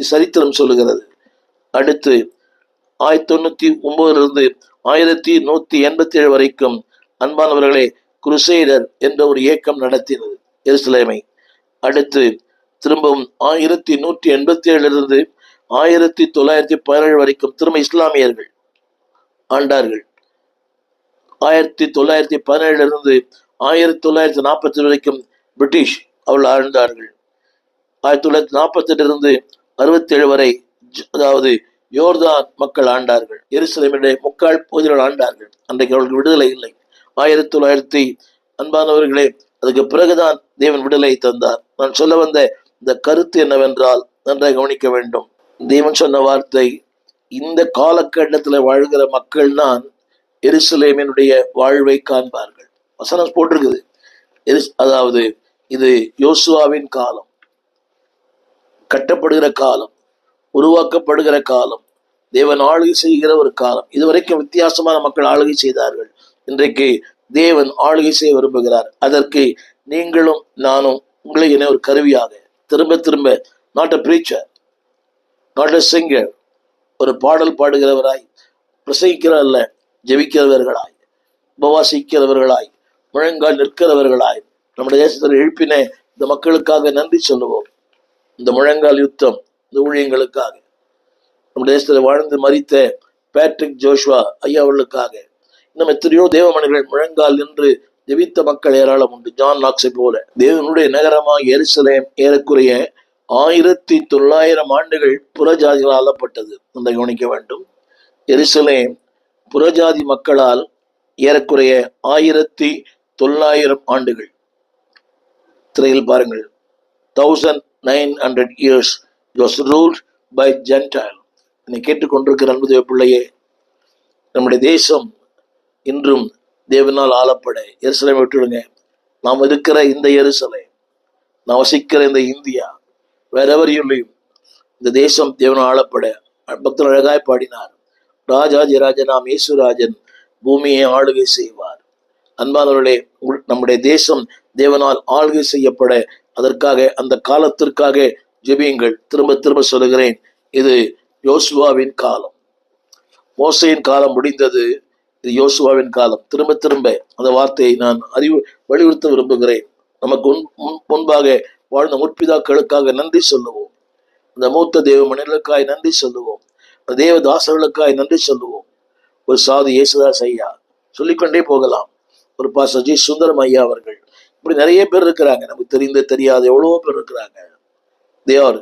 சரித்திரம் சொல்லுகிறது. அடுத்து ஆயிரத்தி தொண்ணூத்தி ஒன்பதுல ஆயிரத்தி நூத்தி எண்பத்தி ஏழு வரைக்கும் அன்பானவர்களே குருசேடர் என்ற ஒரு இயக்கம் நடத்தினது எருசலேமை. அடுத்து திரும்பவும் ஆயிரத்தி நூற்றி எண்பத்தி ஏழிலிருந்து ஆயிரத்தி தொள்ளாயிரத்தி பதினேழு வரைக்கும் திரும்ப இஸ்லாமியர்கள் ஆண்டார்கள். ஆயிரத்தி தொள்ளாயிரத்தி பதினேழுலிருந்து ஆயிரத்தி தொள்ளாயிரத்தி நாற்பத்தி வரைக்கும் பிரிட்டிஷ் அவள் ஆழ்ந்தார்கள் ஆயிரத்தி தொள்ளாயிரத்தி நாற்பத்தி அறுபத்தேழு அறுபத்தி ஏழு வரை அதாவது யோர்தான் மக்கள் ஆண்டார்கள் எருசலேமினுடைய முக்கால் பகுதிகள் ஆண்டார்கள். அன்றைக்கு அவர்களுக்கு விடுதலை இல்லை. ஆயிரத்தி தொள்ளாயிரத்தி அன்பானவர்களே அதுக்கு பிறகுதான் தேவன் விடுதலை தந்தார். நான் சொல்ல வந்த இந்த கருத்து என்னவென்றால் நன்றாக கவனிக்க வேண்டும். தேவன் சொன்ன வார்த்தை இந்த காலகட்டத்தில் வாழ்கிற மக்கள் தான் எருசலேமினுடைய வாழ்வை காண்பார்கள். வசனம் போட்டிருக்குது. எருஸ்- அதாவது இது யோசுவாவின் காலம். கட்டப்படுகிற காலம் உருவாக்கப்படுகிற காலம் தேவன் ஆளுகை செய்கிற ஒரு காலம். இதுவரைக்கும் வித்தியாசமான மக்கள் ஆளுகை செய்தார்கள். இன்றைக்கு தேவன் ஆளுகை செய்ய விரும்புகிறார். அதற்கு நீங்களும் நானும் உங்களை என ஒரு கருவியாக திரும்ப திரும்ப not a preacher not a singer ஒரு பாடல் பாடுகிறவராய் பிரசங்கிக்கிற அல்ல ஜெபிக்கிறவர்களாய் உபவாசிக்கிறவர்களாய் முழங்கால் நிற்கிறவர்களாய் நம்முடைய தேசத்தில் எழுப்பின இந்த மக்களுக்காக நன்றி சொல்லுவோம். இந்த முழங்கால் யுத்தம் இந்த ஊழியங்களுக்காக. நம்ம தேசத்தில் வாழ்ந்து மறித்த பேட்ரிக் ஜோஷ்வா ஐயா அவர்களுக்காக. இன்னும் எத்தனையோ தேவமணிகள் முழங்கால் என்று ஜெபித்த மக்கள் ஏராளம் உண்டு. ஜான் லாக்ஸை போல. தேவனுடைய நகரமாக எருசலேம் ஏறக்குறைய ஆயிரத்தி தொள்ளாயிரம் ஆண்டுகள் புறஜாதிகளால் ஆளப்பட்டது. அந்த கவனிக்க வேண்டும். எருசலேம் புறஜாதி மக்களால் ஏறக்குறைய ஆயிரத்தி தொள்ளாயிரம் ஆண்டுகள். திரையில் பாருங்கள். Thousand nine hundred years was ruled by gentile என்னை கேட்டுக்கொண்டிருக்கிற அன்புதேவ பிள்ளையே நம்முடைய தேசம் இன்றும் தேவனால் ஆளப்பட. எருசலை விட்டுடுங்க. நாம் இருக்கிற இந்த எருசலை நாம் வசிக்கிற இந்த இந்தியா வேற எவரையும் இந்த தேசம் தேவனால் ஆளப்பட. பக்தர் அழகாய் பாடினார். ராஜாஜி ராஜனாம் இயேசுராஜன் பூமியை ஆளுகை செய்வார். அன்பானவர்களே உள்- நம்முடைய தேசம் தேவனால் ஆள்கை செய்யப்பட அதற்காக அந்த காலத்திற்காக ஜெபியுங்கள். திரும்ப திரும்ப சொல்லுகிறேன் இது யோசுவாவின் காலம். மோசையின் காலம் முடிந்தது இது யோசுவாவின் காலம். திரும்ப திரும்ப அந்த வார்த்தையை நான் அறிவு வலியுறுத்த விரும்புகிறேன். நமக்கு முன் முன்- முன்பாக வாழ்ந்த முற்பிதாக்களுக்காக நன்றி சொல்லுவோம். அந்த மூத்த தேவ மனிதர்களுக்காய் நன்றி சொல்லுவோம். தேவ தாசர்களுக்காய் நன்றி சொல்லுவோம். ஒரு சாது இயேசுதாஸ் ஐயா சொல்லிக்கொண்டே போகலாம். ஒரு பா சஜி சுந்தரம் ஐயா அவர்கள். இப்படி நிறைய பேர் இருக்கிறாங்க. நமக்கு தெரிந்த தெரியாத எவ்வளவோ பேர் இருக்கிறாங்க. They are